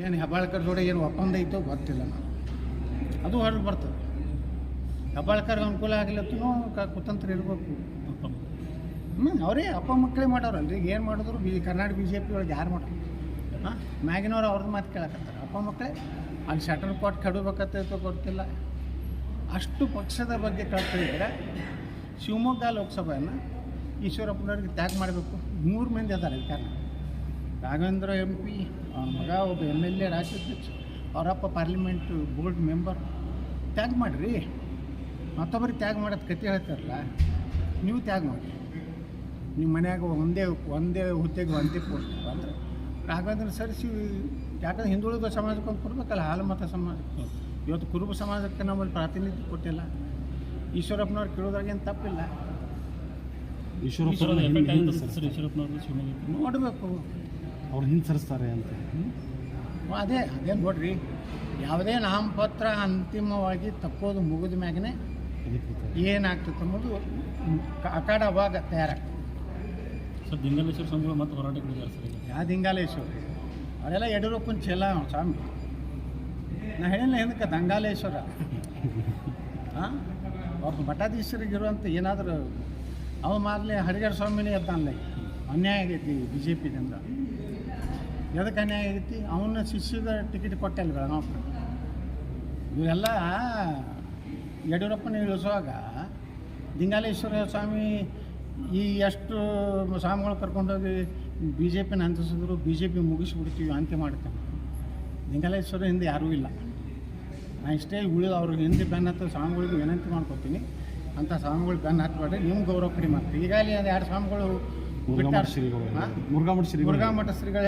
ಏನು ಹೆಬ್ಬಾಳ್ಕರ್ ಜೋಡಿ ಏನು ಒಪ್ಪಂದ ಇತ್ತು ಗೊತ್ತಿಲ್ಲ ನಾನು ಅದು ಹೊರಗೆ ಬರ್ತದೆ. ಹೆಬ್ಬಾಳ್ಕರ್ಗೆ ಅನುಕೂಲ ಆಗಿಲ್ಲತ್ತೂ ಕುತಂತ್ರ ಇರಬೇಕು. ಹ್ಞೂ ಅವರೇ ಅಪ್ಪ ಮಕ್ಕಳೇ ಮಾಡೋರಲ್ರಿ. ಏನು ಮಾಡಿದ್ರು B Karnataka B J P ಒಳಗೆ ಯಾರು ಮಾಡ್ತಾರೆ ಹಾಂ, ಮ್ಯಾಗಿನವ್ರು ಅವ್ರದ್ದು ಮಾತು ಕೇಳಕತ್ತಾರೆ. ಅಪ್ಪ ಮಕ್ಕಳೇ, ಅಲ್ಲಿ ಶಟರ್ ಪಾಟ್ ಕಡಬೇಕತ್ತೈತೋ ಗೊತ್ತಿಲ್ಲ. ಅಷ್ಟು ಪಕ್ಷದ ಬಗ್ಗೆ ಕಳ್ತಿದ್ರೆ ಶಿವಮೊಗ್ಗ ಲೋಕಸಭೆಯನ್ನು ಈಶ್ವರಪ್ಪನವ್ರಿಗೆ ತ್ಯಾಗ ಮಾಡಬೇಕು. ಮೂರು ಮಂದಿ ಅದಾರೆ ಕಾರಣ. ರಾಘವೇಂದ್ರ ಎಂ ಪಿ ಅವ್ರ ಮಗ ಒಬ್ಬ ಎಂ ಎಲ್ ಎ ರಾಜ್ಯಾಧ್ಯಕ್ಷ. ಅವರಪ್ಪ ಪಾರ್ಲಿಮೆಂಟ್ ಬೋರ್ಡ್ ಮೆಂಬರ್ ತ್ಯಾಗ ಮಾಡಿರಿ. ಮತ್ತೊಬ್ಬರಿಗೆ ತ್ಯಾಗ ಮಾಡೋದು ಕತೆ ಹೇಳ್ತಾರಲ್ಲ ನೀವು ತ್ಯಾಗ ಮಾಡಿ. ನಿಮ್ಮ ಮನ್ಯಾಗ ಒಂದೇ ಒಂದೇ ಹುದ್ದೆಗೆ ಒಂದೇ ಪೋಸ್ಟ್ ಅಂದ್ರೆ ರಾಘವೇಂದ್ರ ಸರಿಸಿ ಯಾಕಂದ್ರೆ ಹಿಂದುಳಿದ ಸಮಾಜಕ್ಕೆ ಒಂದು ಕೊಡ್ಬೇಕಲ್ಲ ಹಾಲು ಮತ ಸಮಾಜಕ್ಕೆ. ಇವತ್ತು ಕುರುಬ ಸಮಾಜಕ್ಕೆ ನಮ್ಮಲ್ಲಿ ಪ್ರಾತಿನಿಧ್ಯ ಕೊಟ್ಟಿಲ್ಲ. ಈಶ್ವರಪ್ಪನವ್ರು ಕೇಳೋದ್ರಾಗೇನು ತಪ್ಪಿಲ್ಲ. ಈಶ್ವರಪ್ಪ ನೋಡಬೇಕು. ಅವ್ರು ಹಿಂಸರಿಸ್ತಾರೆ ಅಂತ. ಅದೇ ಅದೇ ನೋಡ್ರಿ ಯಾವುದೇ ನಾಮಪತ್ರ ಅಂತಿಮವಾಗಿ ತಕ್ಕೋದು ಮುಗಿದ ಮ್ಯಾಗೆ ಏನಾಗ್ತದೆ ಅನ್ನೋದು ಅಖಾಡವಾಗ ಅಖಾಡ ಅವಾಗ ತಯಾರಾಗ್ತದೆ. ಸರ್ ದಿಂಗಲೇಶ್ವರ ಸ್ವಾಮಿಗಳು ಮತ್ತೆ ಸರ್ ಈಗ? ಯಾವ ದಿಂಗಾಲೇಶ್ವರ? ಅವರೆಲ್ಲ ಯಡಿಯೂರಪ್ಪನ ಚೆಲ್ಲ ಸ್ವಾಮಿ. ನಾ ಹೇಳಿಲ್ಲ ಹಿಂದಕ್ಕೆ ದಂಗಾಲೇಶ್ವರ? ಹಾಂ ಒಬ್ಬ ಮಠಾಧೀಶರಿಗಿರುವಂಥ ಏನಾದರೂ ಅವ ಮಾರಲಿ ಹರಿಗರ ಸ್ವಾಮಿನೇ ಎದ್ದಾನಲ್ಲ ಈಗ. ಅನ್ಯಾಯ ಆಗೈತಿ ಬಿ ಜೆ ಪಿದಿಂದ ಎದಕ್ಕೆ ಅನ್ಯಾಯ ಆಗೈತಿ ಅವನ್ನ ಶಿಷ್ಯದ ಟಿಕೆಟ್ ಕೊಟ್ಟಲ್ಲ ಬೆಳಗಾವ್ ಇವರೆಲ್ಲ ಯಡಿಯೂರಪ್ಪನ ಇಳಿಸುವಾಗ ದಿಂಗಾಲೇಶ್ವರ ಸ್ವಾಮಿ ಈ ಎಷ್ಟು ಸ್ವಾಮಿಗಳು ಕರ್ಕೊಂಡೋಗಿ ಬಿ ಜೆ ಪಿನ ಅಂತಿಸಿದ್ರು ಬಿ ಜೆ ಪಿ ಮುಗಿಸ್ಬಿಡ್ತೀವಿ ಅಂತ್ಯ ಮಾಡ್ತೇವೆ ಲಿಂಗಾಲೇಶ್ವರ ಹಿಂದೆ ಯಾರೂ ಇಲ್ಲ. ನಾನು ಇಷ್ಟೇ ಉಳಿದ ಅವ್ರಿಗೆ ಹಿಂದೆ ಬೆನ್ನ ಹತ್ತ ಸ್ವಾಮಿಗಳಿಗೆ ವಿನಂತಿ ಮಾಡ್ಕೊತೀನಿ. ಅಂಥ ಸ್ವಾಮಿಗಳು ಬೆನ್ನ ಹತ್ತಬೇಡ್ರಿ ನಿಮ್ಮ ಗೌರವ ಕಡಿಮೆ ಆಗ್ತದೆ. ಈಗಾಗಲೇ ಅದು ಎರಡು ಸ್ವಾಮಿಗಳು ಮುರುಘಾಮಠ ಶ್ರೀಗಳು? ಮುರುಘಾಮಠ ಶ್ರೀಗಳು. ಮಠ ಶ್ರೀಗಳ